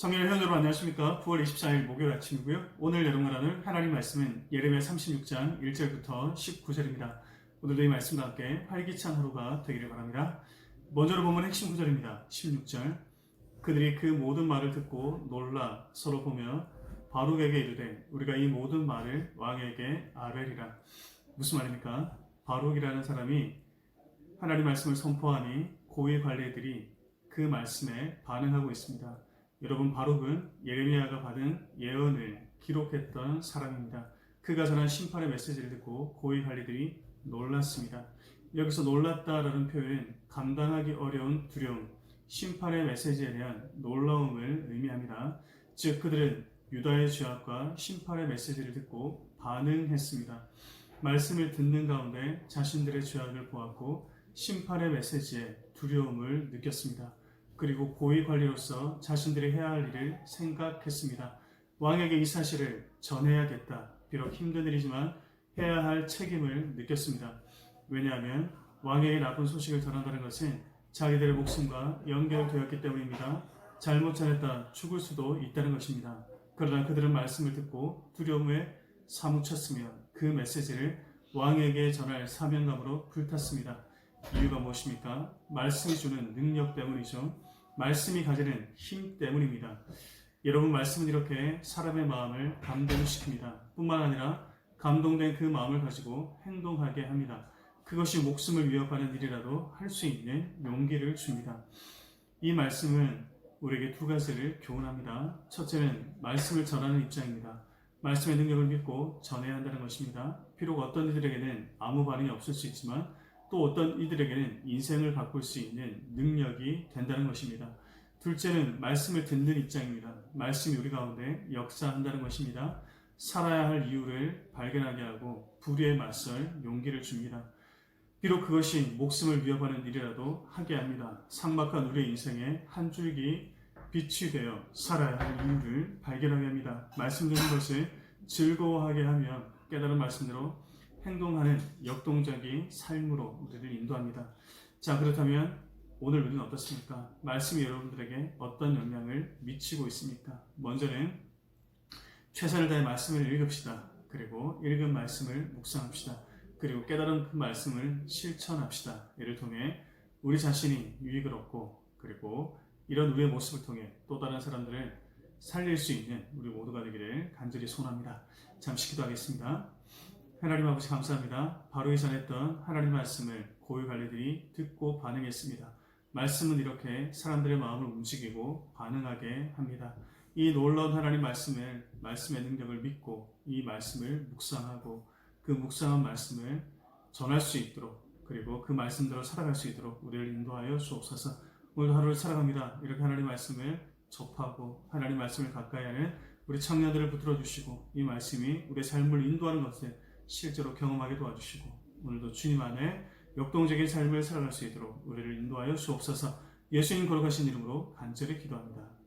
성령 여러분 안녕하십니까? 9월 24일 목요일 아침이고요. 오늘 여러분과 나눌 하나님 말씀은 예레미야 36장 1절부터 19절입니다. 오늘도 이 말씀과 함께 활기찬 하루가 되기를 바랍니다. 먼저로 보면 핵심 구절입니다. 16절 그들이 그 모든 말을 듣고 놀라 서로 보며 바룩에게 이르되 우리가 이 모든 말을 왕에게 아뢰리라. 무슨 말입니까? 바룩이라는 사람이 하나님 말씀을 선포하니 고위 관리들이 그 말씀에 반응하고 있습니다. 여러분 바룩은 예레미야가 받은 예언을 기록했던 사람입니다. 그가 전한 심판의 메시지를 듣고 고위 관리들이 놀랐습니다. 여기서 놀랐다라는 표현은 감당하기 어려운 두려움, 심판의 메시지에 대한 놀라움을 의미합니다. 즉 그들은 유다의 죄악과 심판의 메시지를 듣고 반응했습니다. 말씀을 듣는 가운데 자신들의 죄악을 보았고 심판의 메시지에 두려움을 느꼈습니다. 그리고 고위 관리로서 자신들이 해야 할 일을 생각했습니다. 왕에게 이 사실을 전해야겠다. 비록 힘든 일이지만 해야 할 책임을 느꼈습니다. 왜냐하면 왕에게 나쁜 소식을 전한다는 것은 자기들의 목숨과 연결되었기 때문입니다. 잘못 전했다 죽을 수도 있다는 것입니다. 그러나 그들은 말씀을 듣고 두려움에 사무쳤으며 그 메시지를 왕에게 전할 사명감으로 불탔습니다. 이유가 무엇입니까? 말씀이 주는 능력 때문이죠. 말씀이 가지는 힘 때문입니다. 여러분 말씀은 이렇게 사람의 마음을 감동시킵니다. 뿐만 아니라 감동된 그 마음을 가지고 행동하게 합니다. 그것이 목숨을 위협하는 일이라도 할 수 있는 용기를 줍니다. 이 말씀은 우리에게 두 가지를 교훈합니다. 첫째는 말씀을 전하는 입장입니다. 말씀의 능력을 믿고 전해야 한다는 것입니다. 비록 어떤 이들에게는 아무 반응이 없을 수 있지만 또 어떤 이들에게는 인생을 바꿀 수 있는 능력이 된다는 것입니다. 둘째는 말씀을 듣는 입장입니다. 말씀이 우리 가운데 역사한다는 것입니다. 살아야 할 이유를 발견하게 하고 불의에 맞설 용기를 줍니다. 비록 그것이 목숨을 위협하는 일이라도 하게 합니다. 상막한 우리의 인생에 한 줄기 빛이 되어 살아야 할 이유를 발견하게 합니다. 말씀 듣는 것을 즐거워하게 하며 깨달은 말씀대로 행동하는 역동적인 삶으로 우리를 인도합니다. 자, 그렇다면 오늘 우리는 어떻습니까? 말씀이 여러분들에게 어떤 영향을 미치고 있습니까? 먼저는 최선을 다해 말씀을 읽읍시다. 그리고 읽은 말씀을 묵상합시다. 그리고 깨달은 그 말씀을 실천합시다. 이를 통해 우리 자신이 유익을 얻고 그리고 이런 우리의 모습을 통해 또 다른 사람들을 살릴 수 있는 우리 모두가 되기를 간절히 소원합니다. 잠시 기도하겠습니다. 하나님 아버지 감사합니다. 바로 이 전했던 하나님 말씀을 고위 관리들이 듣고 반응했습니다. 말씀은 이렇게 사람들의 마음을 움직이고 반응하게 합니다. 이 놀라운 하나님 말씀을 말씀의 능력을 믿고 이 말씀을 묵상하고 그 묵상한 말씀을 전할 수 있도록 그리고 그 말씀대로 살아갈 수 있도록 우리를 인도하여 주옵소서. 오늘 하루를 살아갑니다. 이렇게 하나님 말씀을 접하고 하나님 말씀을 가까이 하는 우리 청년들을 붙들어 주시고 이 말씀이 우리의 삶을 인도하는 것을 실제로 경험하게 도와주시고 오늘도 주님 안에 역동적인 삶을 살아갈 수 있도록 우리를 인도하여 주옵소서 예수님 걸어가신 이름으로 간절히 기도합니다.